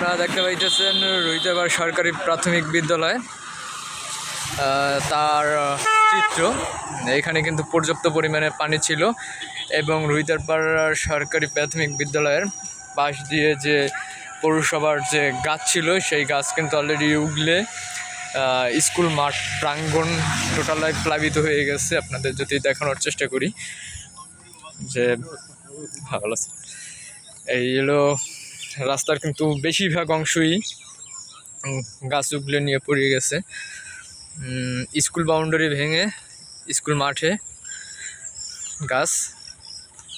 আপনারা দেখতে পাইতেছেন রুইতাবার সরকারি প্রাথমিক বিদ্যালয় তার চিত্র। এখানে কিন্তু পর্যাপ্ত পরিমাণে পানি ছিল এবং রুইতারপাড়ার সরকারি প্রাথমিক বিদ্যালয়ের পাশ দিয়ে যে পৌরসভার যে গাছ ছিল, সেই গাছ কিন্তু অলরেডি উগলে স্কুল মাঠ প্রাঙ্গণ টোটালাই প্লাবিত হয়ে গেছে। আপনাদের যদি দেখানোর চেষ্টা করি, যে, ভালো এই হলো রাস্তার কিন্তু বেশিরভাগ অংশই গাছ উগলে নিয়ে পড়ে গেছে। স্কুল বাউন্ডারি ভেঙে স্কুল মাঠে গাছ,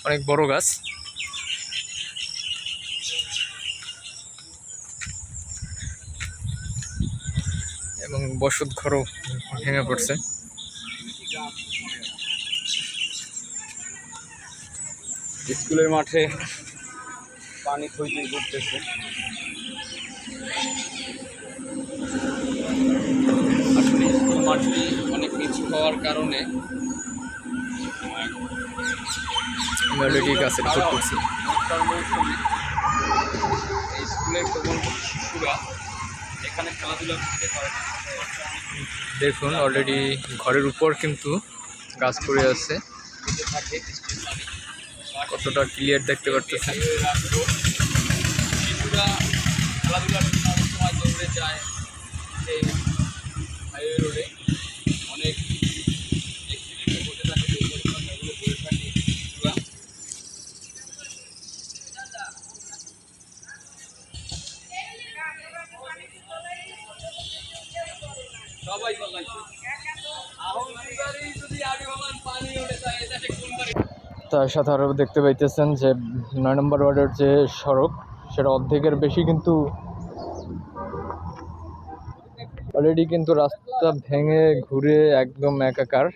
অনেক বড় গাছ। এবং বসত ঘরও ভেঙে পড়ছে। স্কুলের মাঠে পানি থইতে ঘুরতেছে। আসলে স্কুল অনেক নিচু হওয়ার কারণে অলরেডি গাছের উপর করছি বর্ষার মৌসুমে এই স্কুলের কোমলমতি শিশুরা এখানে খেলাধুলা করতে পারে দেখুন অলরেডি ঘরের উপর কিন্তু গাছ পড়ে আছে। থাকে। কতটা ক্লিয়ার দেখতে পারতেছেন? খেলাধুলার সময় যায় হাইওয়ে রোডে অনেক সবাই আহম যদি আগে পানি যায় কোন তার সাথে আরও দেখতে পাইতেছেন যে নয় নম্বর ওয়ার্ডের যে সড়ক, সেটা অর্ধেকের বেশি কিন্তু অলরেডি কিন্তু রাস্তা ভেঙে ঘুরে একদম একাকার।